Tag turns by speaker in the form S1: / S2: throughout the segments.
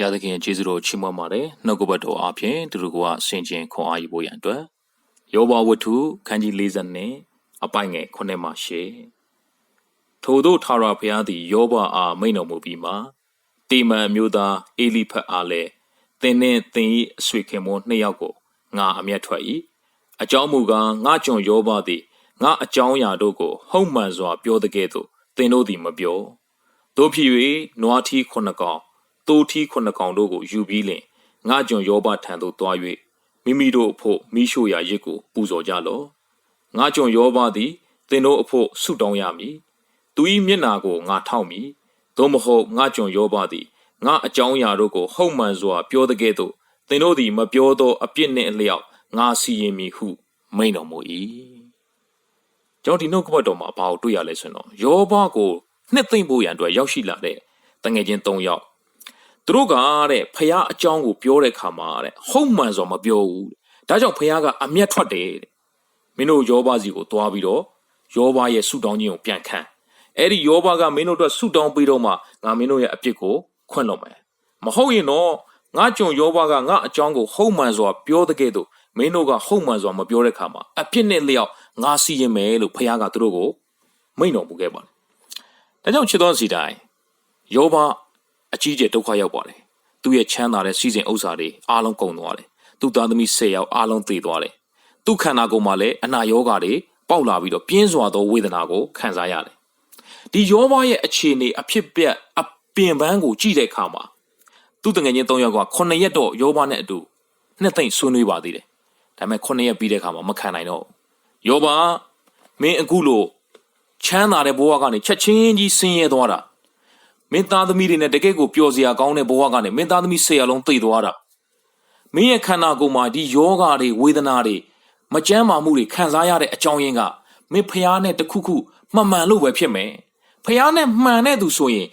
S1: ဘုရားသခင်ရဲ့ကျေးဇူးတော်ချီးမွမ်းပါတယ်နှုတ်ကပတ်တော်အားဖြင့်သူတို့ကဆင်ခြင်ခွန်အားယူဖို့ရန်အတွက်ယောဘဝတ္ထုခန်းကြီး40နဲ့အပိုင်ငယ်9မှ10ထို့သောထာဝရဘုရားသည်ယောဘအားမိန့်တော်မူပြီးမှတေမန်မျိုးသားအေလိဖတ်အားလည်းသင်နှင့်သင်၏အဆွေခင်မောနှစ်ယောက်ကိုငါအမျက်ထွက်၏အကြောင်းမူကားငါကျွန်ယောဘသည်ငါအကြောင်းအရာတို့ကိုဟုတ်မှန်စွာပြောတဲ့ကဲ့သို့သင်တို့သည်မပြောတို့ဖြစ်၍နွားထီးခုနှစ်ကောင် သိုးထီးခုနှစ်ကောင်တို့ကိုယူပြီးလင်ငါကျွန်ယောဘထံသို့သွား၍မိမိတို့အဖို့မိရှို့ရာရစ်ကိုပူဇော်ကြလော့ငါကျွန်ယောဘသည်သင်တို့အဖို့ဆုတောင်းရမည်သူ၏မျက်နာကိုငါထောက်မည်သို့မဟုတ်ငါကျွန်ယောဘသည်ငါအကြောင်းအရာတို့ကိုဟုတ်မှန်စွာပြောတဲ့ကဲ့သို့သင်တို့သည်မပြောသောအပြစ်နှင့်အလျောက်ငါစီရင်မည်ဟုမိန့်တော်မူ၏ကျွန်တော်ဒီနှုတ်ကပတ်တော်မှာဘာကိုတွေ့ရလဲဆိုတော့ယောဘကိုနှစ်သိမ့်ဖို့ရန်အတွက်ရောက်ရှိလာတဲ့တငယ်ချင်း၃ယောက် သူတို့ကတဲ့ဖះအကြောင်းကိုပြောတဲ့ခါမှာတဲ့ဟုတ်မှန်ဆိုမပြောဘူးတဲ့ဒါကြောင့်ဖះကအမျက်ထွက်တယ်တဲ့မင်းတို့ယောဘစီကိုတွားပြီးတော့ယောဘရဲ့ဆုတောင်းခြင်းကိုပြန်ခံအဲ့ဒီယောဘကမင်းတို့အတွက်ဆုတောင်းပြီးတော့မှငါမင်းတို့ရဲ့အပြစ်ကိုခွင့်လွှတ်မယ်မဟုတ်ရင်တော့ငါကြုံယောဘကငါအကြောင်းကိုဟုတ်မှန်စွာပြောတဲ့ကဲ့သို့မင်းတို့ကဟုတ်မှန်စွာမပြောတဲ့ခါမှာအပြစ်နဲ့လျောက်ငါစီရင်မယ်လို့ဖះကသူတို့ကိုမိန့်တော်မူခဲ့ပါတယ်ဒါကြောင့်ချစ်တော်စီတိုင်းယောဘ အကြီးကျယ်ဒုက္ခရောက်ပါတယ်သူ့ရဲ့ချမ်းသာတဲ့စီစဉ်ဥစ္စာတွေအားလုံးကုန်သွားတယ်သူ့သားသမီး၁၀ယောက်အားလုံးသေသွားတယ်သူ့ခန္ဓာကိုယ်မှာလည်းအနာရောဂါတွေပေါက်လာပြီးတော့ပြင်းစွာသောဝေဒနာကိုခံစားရတယ်ဒီယောဘရဲ့အခြေအနေအဖြစ်ပြက်အပင်ပန်းကိုကြည့်တဲ့အခါမှာသူ့တငယ်ချင်း၃ယောက်က9ရက်တော့ယောဘနဲ့အတူနှစ်သိမ့်ဆွေးနွေးပါသေးတယ်ဒါပေမဲ့9ရက်ပြီးတဲ့အခါမှာမခံနိုင်တော့ယောဘမင်းအခုလို့ချမ်းသာတဲ့ဘဝကနေချက်ချင်းကြီးဆင်းရဲသွားတာ မင်းသားသမီးတွေနဲ့တကယ့်ကိုပျော်စရာကောင်းတဲ့ဘဝကနေမင်းသားသမီး၁၀ရာလုံးသိသွားတာမင်းရဲ့ခန္ဓာကိုယ်မှာဒီယောဂတွေဝေဒနာတွေမကြမ်းမာမှုတွေခံစားရတဲ့အကြောင်းရင်းကမင်းဖျားနဲ့တခုခုမှန်မှန်လို့ပဲဖြစ်မယ်ဖျားနဲ့မှန်တဲ့သူဆိုရင်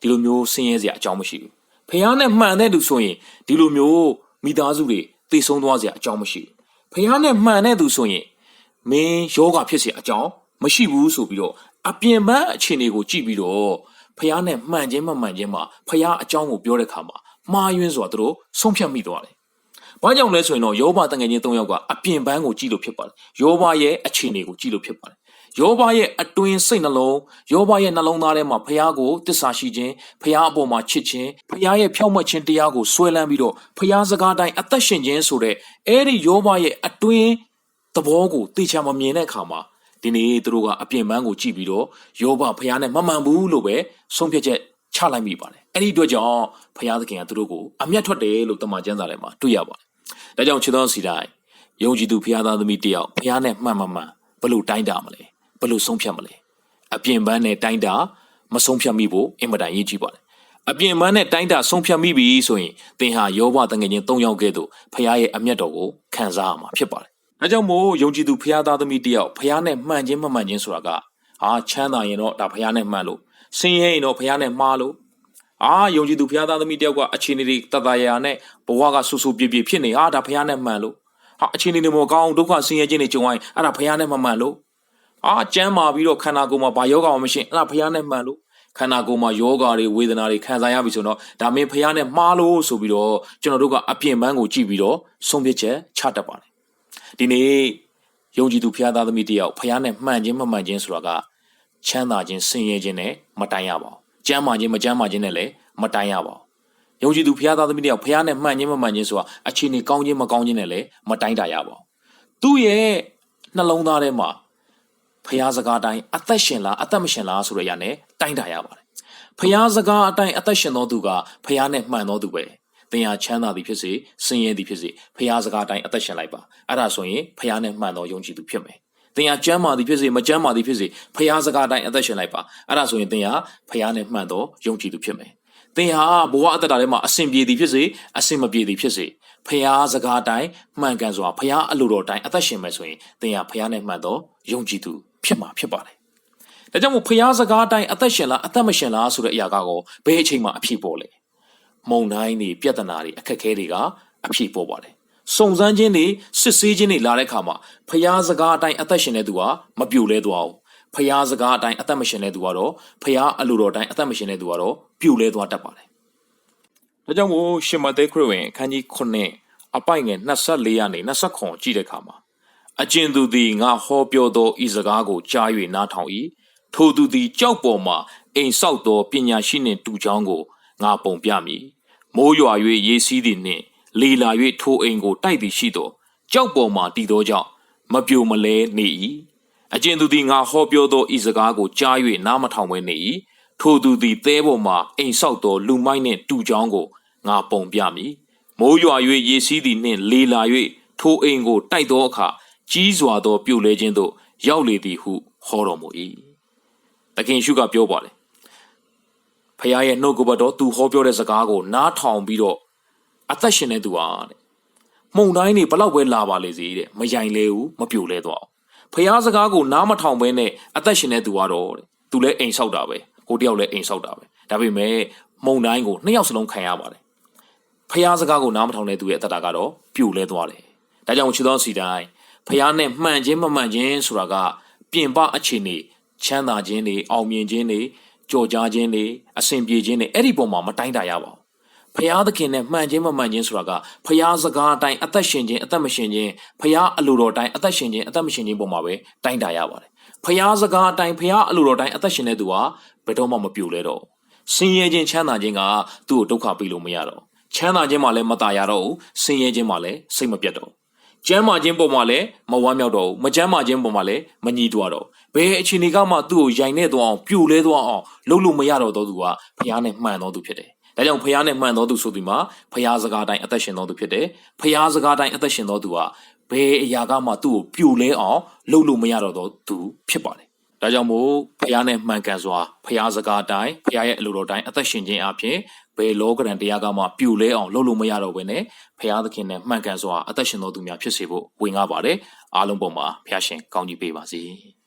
S1: ဒီလိုမျိုးဆင်းရဲစရာအကြောင်းမရှိဘူးဖျားနဲ့မှန်တဲ့သူဆိုရင်ဒီလိုမျိုးမိသားစုတွေတည်ဆုံးသွားစရာအကြောင်းမရှိဘူးဖျားနဲ့မှန်တဲ့သူဆိုရင်မင်းယောဂဖြစ်စရာအကြောင်းမရှိဘူးဆိုပြီးတော့အပြင်ပန်းအခြေအနေကိုကြည့်ပြီးတော့ ဖះနဲ့မှန်ခြင်းမမှန်ခြင်းမှာဖះအကြောင်းကိုပြောတဲ့ခါမှာမှားယွင်းစွာသူတို့ဆုံးဖြတ်မိသွားတယ်။ဘာကြောင့်လဲဆိုရင်တော့ယောဘတငယ်ချင်း၃ယောက်ကအပြင်ပန်းကိုကြည့်လို့ဖြစ်ပါတယ်။ယောဘရဲ့အခြေအနေကိုကြည့်လို့ဖြစ်ပါတယ်။ယောဘရဲ့အတွင်းစိတ်နှလုံးယောဘရဲ့နှလုံးသားထဲမှာဖះကိုတစ္ဆာရှိခြင်းဖះအပေါ်မှာချစ်ခြင်းဖះရဲ့ဖြောင့်မတ်ခြင်းတရားကိုဆွဲလန်းပြီးတော့ဖះစကားတိုင်းအသက်ရှင်ခြင်းဆိုတဲ့အဲ့ဒီယောဘရဲ့အတွင်းသဘောကိုသိချာမမြင်တဲ့အခါမှာ ဒီနေ့သူတို့ကအပြင်ပန်းကိုကြည့်ပြီးတော့ယောဘဖះနဲ့မမှန်ဘူးလို့ပဲဆုံးဖြတ်ချက်ချလိုက်မိပါတယ်အဲ့ဒီအတွက်ကြောင့်ဖះသခင်ကသူတို့ကိုအမျက်ထွက်တယ်လို့တမန်ကျမ်းစာထဲမှာတွေ့ရပါတယ်ဒါကြောင့်ခြေတော်စီတိုင်းယုံကြည်သူဖះသားသမီးတယောက်ဖះနဲ့မှန်မှန်မှန်ဘလို့တိုင်းတာမလဲဘလို့ဆုံးဖြတ်မလဲအပြင်ပန်းနဲ့တိုင်းတာမဆုံးဖြတ်မိဖို့အင်မတန်ရေးကြည့်ပါတယ်အပြင်ပန်းနဲ့တိုင်းတာဆုံးဖြတ်မိပြီဆိုရင်သင်ဟာယောဘတငယ်ချင်း၃ယောက်ကဲ့သို့ဖះရဲ့အမျက်တော်ကိုခံစားရမှာဖြစ်ပါတယ် ဒါကြောင့်မို့ယုံကြည်သူဖះသားသမီးတယောက်ဖះနဲ့မှန်ခြင်းမမှန်ခြင်းဆိုတာကဟာချမ်းသာရင်တော့ဒါဖះနဲ့မှန်လို့ဆင်းရဲရင်တော့ဖះနဲ့မှားလို့အာယုံကြည်သူဖះသားသမီးတယောက်ကအခြေအနေတွေတတရာနဲ့ဘဝကဆူဆူပြပြဖြစ်နေဟာဒါဖះနဲ့မှန်လို့ဟာအခြေအနေတွေမကောင်းဒုက္ခဆင်းရဲခြင်းတွေကြုံရရင်အဲ့ဒါဖះနဲ့မမှန်လို့အာကျမ်းမာပြီးတော့ခန္ဓာကိုယ်မှာဘာယောဂမှမရှိအဲ့ဒါဖះနဲ့မှန်လို့ခန္ဓာကိုယ်မှာယောဂါတွေဝေဒနာတွေခံစားရပြီဆိုတော့ဒါမင်းဖះနဲ့မှားလို့ဆိုပြီးတော့ကျွန်တော်တို့ကအပြင်ပန်းကိုကြည့်ပြီးတော့ဆုံးဖြတ်ချက်ချတတ်ပါတယ် ဒီနေ့ယုံကြည်သူဖះသားသမီးတယောက်ဖះနဲ့မှန်ခြင်းမမှန်ခြင်းဆိုတာကချမ်းသာခြင်းဆင်းရဲခြင်းနဲ့မတိုင်ရပါဘူး။ကျမ်းမာခြင်းမကျမ်းမာခြင်းနဲ့လည်းမတိုင်ရပါဘူး။ယုံကြည်သူဖះသားသမီးတယောက်ဖះနဲ့မှန်ခြင်းမမှန်ခြင်းဆိုတာအခြေအနေကောင်းခြင်းမကောင်းခြင်းနဲ့လည်းမတိုင်တာရပါဘူး။သူ့ရဲ့နှလုံးသားထဲမှာဖះစကားတိုင်းအသက်ရှင်လားအသက်မရှင်လားဆိုတဲ့အရာနဲ့တိုင်တာရပါတယ်။ဖះစကားအတိုင်းအသက်ရှင်သောသူကဖះနဲ့မှန်သောသူပဲ။ သင်ဟာချမ်းသာသည်ဖြစ်စေဆင်းရဲသည်ဖြစ်စေဖះစကားတိုင်းအသက်ရှင်လိုက်ပါအဲ့ဒါဆိုရင်ဖះနဲ့မှန်သောယုံကြည်သူဖြစ်မယ်သင်ဟာကျမ်းမာသည်ဖြစ်စေမကျမ်းမာသည်ဖြစ်စေဖះစကားတိုင်းအသက်ရှင်လိုက်ပါအဲ့ဒါဆိုရင်သင်ဟာဖះနဲ့မှန်သောယုံကြည်သူဖြစ်မယ်သင်ဟာဘဝအတ္တထဲမှာအစဉ်ပြေသည်ဖြစ်စေအစဉ်မပြေသည်ဖြစ်စေဖះစကားတိုင်းမှန်ကန်စွာဖះအလိုတော်တိုင်းအသက်ရှင်မယ်ဆိုရင်သင်ဟာဖះနဲ့မှန်သောယုံကြည်သူဖြစ်မှာဖြစ်ပါတယ်ဒါကြောင့်မို့ဖះစကားတိုင်းအသက်ရှင်လားအသက်မရှင်လားဆိုတဲ့အရာကောဘယ်အချိန်မှအဖြစ်ပေါ်လဲ မုံတိုင်းတွေပြဿနာတွေအခက်အခဲတွေကအဖြစ်ပေါ်ပါတယ်စုံစမ်းခြင်းတွေစစ်ဆေးခြင်းတွေလာတဲ့အခါမှာဖျားစကားအတိုင်းအသက်ရှင်တဲ့သူဟာမပြိုလဲသွားဘူးဖျားစကားအတိုင်းအသက်မရှင်တဲ့သူကတော့ဖျားအလိုတော်တိုင်းအသက်မရှင်တဲ့သူကတော့ပြိုလဲသွားတတ်ပါတယ်ဒါကြောင့်မို့ရှင်မသက်ခရစ်ဝင်အခန်းကြီး9အပိုင်ငယ်24ရာနေ29ကြည့်တဲ့အခါမှာအကျဉ်သူသည်ငါဟောပြောသောဤစကားကိုကြား၍နားထောင်၏ထိုသူသည်ကြောက်ပေါ်မှအိမ်ဆောက်သောပညာရှိနှင့်တူချောင်းကို ငါပုံပြမည်မိုးရွာ၍ရေစီးသည်နှင့် လေလာ၍ထိုအိမ်ကိုတိုက်သည်ရှိသောကြောက်ပေါ်မှတည်သောကြောင့်မပြိုမလဲနေ၏အကျဉ်သူသည်ငါဟောပြောသောဤစကားကိုကြား၍နားမထောင်ဘဲနေ၏ထိုသူသည်သဲပေါ်မှအိမ်ဆောက်သောလူမိုက်နှင့်တူချောင်းကိုငါပုံပြမည်မိုးရွာ၍ရေစီးသည်နှင့်လေလာ၍ထိုအိမ်ကိုတိုက်သောအခါကြီးစွာသော ပြိုလဲခြင်းသို့ရောက်လေသည်ဟုဟောတော်မူ၏တခင်ရှုကပြောပါတယ် ဖခင်ရဲ့နှုတ်ကပတ်တော်သူဟောပြောတဲ့စကားကိုနားထောင်ပြီးတော့အသက်ရှင်နေသူဟာတဲ့မှုန်တိုင်းနေဘလောက်ပဲလာပါလေစေတဲ့မယိုင်လဲဘူးမပြိုလဲတော့ဖခင်စကားကိုနားမထောင်ဘဲနဲ့အသက်ရှင်နေသူကတော့တဲ့သူလည်းအိမ်ဆောက်တာပဲဟိုတယောက်လည်းအိမ်ဆောက်တာပဲဒါပေမဲ့မှုန်တိုင်းကိုနှစ်ယောက်စလုံးခံရပါတယ်ဖခင်စကားကိုနားမထောင်တဲ့သူရဲ့အသက်တာကတော့ပြိုလဲသွားတယ်ဒါကြောင့်ချစ်တော်စီတိုင်းဖခင်နဲ့မှန်ခြင်းမမှန်ခြင်းဆိုတာကပြင်ပအခြေအနေချမ်းသာခြင်းတွေအောင်မြင်ခြင်းတွေ ကြော်ကြားခြင်းတွေအဆင်ပြေခြင်းတွေအဲ့ဒီပုံမှာမတိုင်းတာရပါဘူးဖျားသခင်နဲ့မှန်ခြင်းမမှန်ခြင်းဆိုတာကဖျားစကားအတိုင်းအသက်ရှင်ခြင်းအသက်မရှင်ခြင်းဖျားအလိုတော်တိုင်းအသက်ရှင်ခြင်းအသက်မရှင်ခြင်းပုံမှာပဲတိုင်းတာရပါတယ်ဖျားစကားအတိုင်းဖျားအလိုတော်တိုင်းအသက်ရှင်တဲ့သူဟာဘယ်တော့မှမပြိုလဲတော့ဆင်းရဲခြင်းချမ်းသာခြင်းကသူ့ကိုဒုက္ခပေးလို့မရတော့ချမ်းသာခြင်းမှလည်းမตายရတော့ဘူးဆင်းရဲခြင်းမှလည်းစိတ်မပြတ်တော့ ကျမ်းမာခြင်းပုံမှာလည်းမဝမ်းမြောက်တော့ဘူးမကျမ်းမာခြင်းပုံမှာလည်းမညီတော့တော့ဘယ်အခြေအနေကမှသူ့ကိုယိုင်နေသွားအောင်ပြိုလဲသွားအောင်လုပ်လို့မရတော့တော့သူကဖျားနဲ့မှန်တော့သူဖြစ်တယ်ဒါကြောင့်ဖျားနဲ့မှန်တော်သူဆိုဒီမှာဖျားစကားတိုင်းအသက်ရှင်တော်သူဖြစ်တယ်။ဖျားစကားတိုင်းအသက်ရှင်တော်သူဟာဘယ်အရာကမှသူ့ကိုပြိုလဲအောင်လုပ်လို့မရတော့သူဖြစ်ပါတယ်။ ဒါကြောင့်မို့ဖျားနဲ့မှန်ကန်စွာဖျားစကားတိုင်းဖျားရဲ့အလိုတော်တိုင်းအသက်ရှင်ခြင်းအပြင်ဘယ်လောကရန်တရားကမှပြိုလဲအောင်လုပ်လို့မရတော့ဘဲနဲ့ဖျားသခင်နဲ့မှန်ကန်စွာအသက်ရှင်တော်သူများဖြစ်စေဖို့ဝင်ကားပါတယ်။အားလုံးပုံမှာဖျားရှင်ကောင်းကြီးပေးပါစေ။